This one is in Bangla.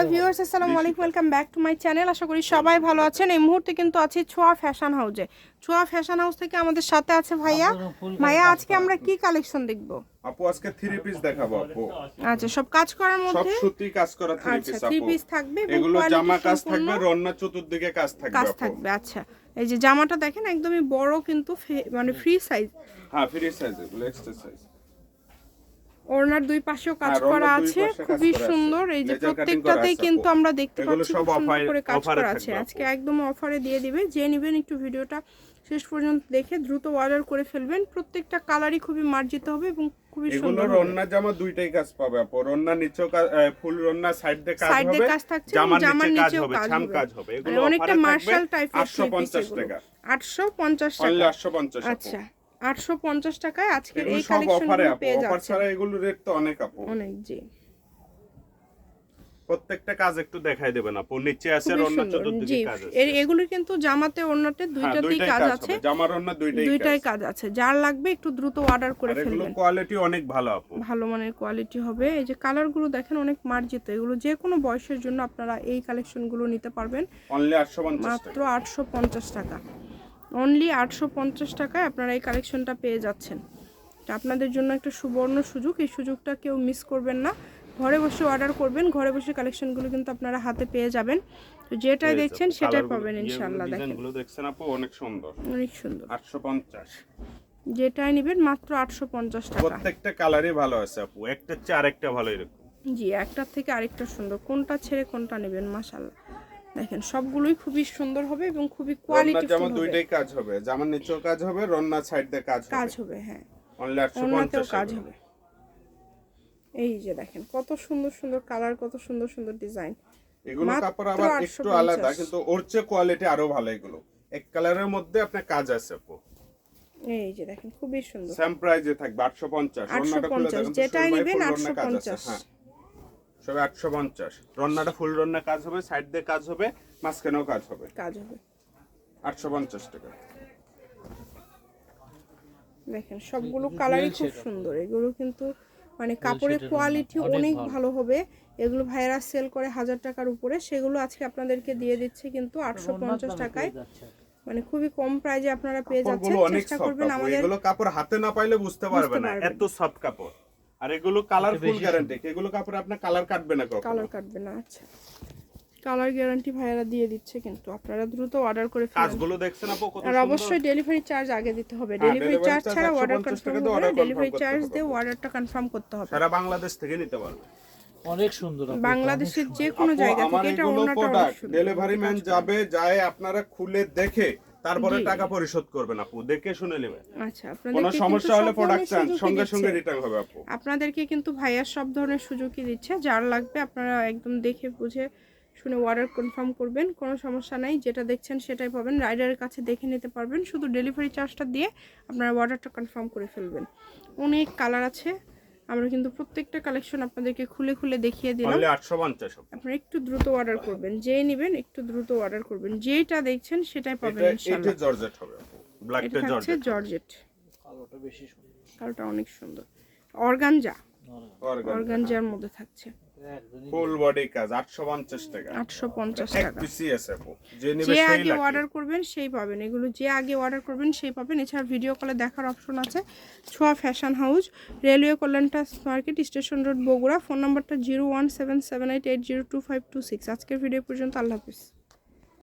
হ্যালো ভিউয়ার্স আসসালামু আলাইকুম welcome back to my channel আশা করি সবাই ভালো আছেন এই মুহূর্তে কিন্তু আছি ছোঁয়া ফ্যাশন হাউসে ছোঁয়া ফ্যাশন হাউস থেকে আমাদের সাথে আছে ভাইয়া ভাইয়া আজকে আমরা কি কালেকশন দেখব আপু আজকে থ্রি পিস দেখাবো আপু আচ্ছা সব কাজ করার মধ্যে সব সুতি কাজ করা থ্রি আচ্ছা পিস থ্রি পিস থাকবে এগুলো জামা কাজ থাকবে রন্না চতুর্দিকে কাজ থাকবে কাজ থাকবে আচ্ছা। এই যে জামাটা দেখেন একদমই বড় কিন্তু মানে ফ্রি সাইজ হ্যাঁ ফ্রি সাইজ এগুলো এক্সট্রা সাইজ ওড়নার দুই পাশেও কাজ হ্যাঁ, করা আছে খুবই সুন্দর। এই যে প্রত্যেকটাতেই কিন্তু আমরা দেখতে পাচ্ছি খুব সুন্দর করে কাজ করা আছে। আজকে একদম অফারে দিয়ে দিবে। যে নেবেন একটু ভিডিওটা শেষ পর্যন্ত দেখে দ্রুত অর্ডার করে ফেলবেন। প্রত্যেকটা কালারই খুবই মার্জিত হবে এবং খুবই সুন্দর রন্না জামা দুইটাই কাজ পাবে আপু। রন্না নিচেও ফুল রন্না সাইড দিয়ে কাজ সাইড হবে কাজ থাকছে জামার নিচে কাজ হবে ছাম কাজ হবে। এগুলো অনেকটা মার্শাল টাইপের 850 টাকা। আটশো পঞ্চাশ অনলি টাকা। 850 আচ্ছা। আটশো পঞ্চাশ টাকায় আজকের এই কালেকশনগুলো পেয়ে অফার এগুলো রেট তো অনেক আপু। অনেক জি। প্রত্যেকটা কাজ একটু দেখাই দেবেন আপু। নিচে আছে চতুর্দিকে কাজ আছে। কিন্তু জামাতে অন্যতে হ্যাঁ, দুইটাতেই কাজ আছে। জামার রন্না দুইটাই দুইটাই কাজ আছে। যার লাগবে একটু দ্রুত অর্ডার করে আর এগুলো কোয়ালিটি অনেক ভালো আপু। ভালো মানের কোয়ালিটি হবে। এই যে কালারগুলো দেখেন অনেক মার্জিত। এগুলো যে কোনো বয়সের জন্য আপনারা এই কালেকশনগুলো নিতে পারবেন। অনলি 850 মাত্র টাকা। আটশো পঞ্চাশ টাকা। অনলি আটশো পঞ্চাশ টাকায় আপনারা এই কালেকশনটা পেয়ে যাচ্ছেন। আপনাদের জন্য একটা সুবর্ণ সুযোগ এই সুযোগটা কেউ মিস করবেন না। ঘরে বসে অর্ডার করবেন ঘরে বসে কালেকশনগুলো কিন্তু আপনারা হাতে পেয়ে যাবেন। তো যেটাই দেখছেন সেটাই পাবেন ইনশাল্লাহ দেখেন। দেখছেন আপু অনেক সুন্দর। অনেক সুন্দর। 850 যেটাই নেবেন মাত্র আটশো পঞ্চাশ টাকা। প্রত্যেকটা কালারই ভালো আছে আপু একটা চেয়ে আরেকটা ভালো এরকম। জি একটার থেকে আরেকটা সুন্দর। কোনটা ছেড়ে কোনটা নেবেন মাশাল্লাহ দেখেন সবগুলোই খুবই সুন্দর হবে এবং খুবই কোয়ালিটি জামা দুইটাই কাজ হবে জামার নিচেও কাজ হবে রন্না সাইড দিয়ে কাজ হবে কাজ হবে। হবে হ্যাঁ। অনলি অন্যতেও 850 কাজ হবে। এই যে দেখেন কত সুন্দর সুন্দর কালার কত সুন্দর সুন্দর ডিজাইন এগুলো কাপড় আবার একটু 850 আলাদা কিন্তু ওর চেয়ে কোয়ালিটি আরও ভালো এগুলো। এক কালারের মধ্যে আপনার কাজ আছে আপু এই যে দেখেন খুবই সুন্দর। সেম প্রাইজে থাকবে 850 রন্নাটা খুলে 850 দেখেন তো যেটাই নেবেন ফুল রন্না কাজ আছে 850 হ্যাঁ। সবে 850 রন্নাটা ফুল রন্না কাজ হবে সাইড দিয়ে কাজ হবে মাঝখানেও কাজ হবে। কাজ হবে। 850 টাকা। দেখেন সবগুলো কালারই খুব সুন্দর। এগুলো কিন্তু মানে কাপড়ের কোয়ালিটি অনেক ভালো। হবে। এগুলো ভাইয়েরা সেল করে হাজার টাকার উপরে। সেগুলো আজকে আপনাদেরকে দিয়ে দিচ্ছে কিন্তু আটশো পঞ্চাশ টাকায়। মানে খুবই কম প্রাইজে আপনারা পেয়ে যাচ্ছেন। চেষ্টা করবেন আমাদের এগুলো কাপড় হাতে না পাইলে বুঝতে পারবেন না। পারবেন। এত সফট কাপড়। আর এগুলো কালার ফুল গ্যারান্টি এগুলো কাপড় আপনার কালার কাটবে না কখনো। কালার কাটবে না আচ্ছা। কালার গ্যারান্টি ভাইয়েরা দিয়ে দিচ্ছে কিন্তু আপনারা দ্রুত অর্ডার করে ফেলুন। কাজগুলো দেখছেন আপু কত আর সুন্দর। অবশ্যই ডেলিভারি চার্জ আগে দিতে হবে। হ্যাঁ, ডেলিভারি চার্জ ছাড়া অর্ডার 150 কনফার্ম হবে ডেলিভারি চার্জ দিয়ে অর্ডারটা কনফার্ম করতে হবে। সারা বাংলাদেশ থেকে নিতে পারবে। অনেক সুন্দর আপু, বাংলাদেশের যে কোনো জায়গা থেকে এটা অন্যটা ডেলিভারি ম্যান যাবে যায় আপনারা খুলে দেখে তারপরে টাকা পরিশোধ করবেন আপু দেখে শুনে নেবেন। আচ্ছা কোনো সমস্যা হলে প্রোডাক্ট চান সঙ্গে সঙ্গে রিটার্ন হবে আপু। আপনাদেরকে কিন্তু ভাইয়ার সব ধরনের সুযোগই দিচ্ছে যার লাগবে আপনারা একদম দেখে বুঝে শুনে অর্ডার কনফার্ম করবেন কোনো সমস্যা নাই যেটা দেখছেন সেটাই পাবেন রাইডারের কাছে দেখে নিতে পারবেন শুধু ডেলিভারি চার্জটা দিয়ে আপনারা অর্ডারটা কনফার্ম করে ফেলবেন। অনেক কালার আছে আমরা কিন্তু প্রত্যেকটা কালেকশন আপনাদেরকে খুলে খুলে দেখিয়ে দিলাম। অনলি 850 আপু আপনারা একটু দ্রুত অর্ডার করবেন যে নেবেন একটু দ্রুত অর্ডার করবেন। যেটা দেখছেন সেটাই পাবেন এটা ইনশাআল্লাহ। এটা জর্জেট হবে আপু ব্ল্যাকটা জর্জেট জর্জেট। কালোটা বেশি সুন্দর। কালোটা অনেক সুন্দর। অর্গানজা। অর্গানজার মধ্যে থাকছে। ফুল বডি কাজ 850 টাকা। আটশো পঞ্চাশ এক টাকা। পিসি আছে যে নেবে সেই আগে অর্ডার করবেন সেই পাবেন। এগুলো যে আগে অর্ডার করবেন সেই পাবেন। এছাড়া ভিডিও কলে দেখার অপশন আছে। Chhoya fashion house railway কল্যাণটা market station road Bogura. Phone নাম্বারটা zero one seven seven eight eight zero two five two six আজকের ভিডিও পর্যন্ত আল্লাহ হাফিজ।